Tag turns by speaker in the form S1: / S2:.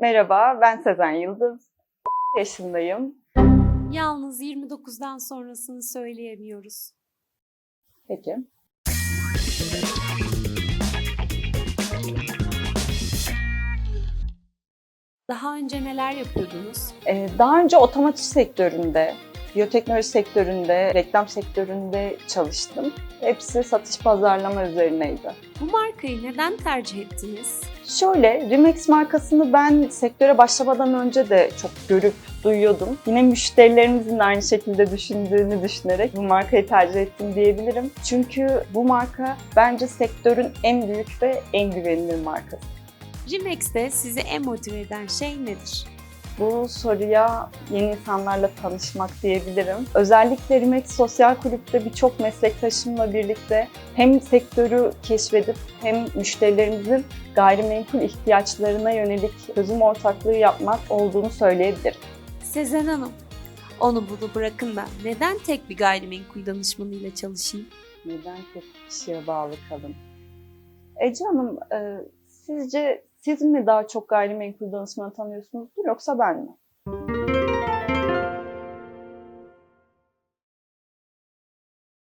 S1: Merhaba, ben Sezen Yıldız. yaşındayım.
S2: Yalnız 29'dan sonrasını söyleyemiyoruz.
S1: Peki.
S2: Daha önce neler yapıyordunuz?
S1: Ee, daha önce otomotiv sektöründe, biyoteknoloji sektöründe, reklam sektöründe çalıştım. Hepsi satış pazarlama üzerineydi.
S2: Bu markayı neden tercih ettiniz?
S1: Şöyle, Rimex markasını ben sektöre başlamadan önce de çok görüp duyuyordum. Yine müşterilerimizin de aynı şekilde düşündüğünü düşünerek bu markayı tercih ettim diyebilirim. Çünkü bu marka bence sektörün en büyük ve en güvenilir markası.
S2: Remex'te sizi en motive eden şey nedir?
S1: Bu soruya yeni insanlarla tanışmak diyebilirim. Özellikle Rimex Sosyal Kulüp'te birçok meslektaşımla birlikte hem sektörü keşfedip hem müşterilerimizin gayrimenkul ihtiyaçlarına yönelik çözüm ortaklığı yapmak olduğunu söyleyebilirim.
S2: Sezen Hanım, onu bunu bırakın da neden tek bir gayrimenkul danışmanıyla çalışayım?
S1: Neden tek kişiye bağlı kalın? Ece Hanım, e, sizce siz mi daha çok gayrimenkul danışmanı tanıyorsunuzdur yoksa ben mi?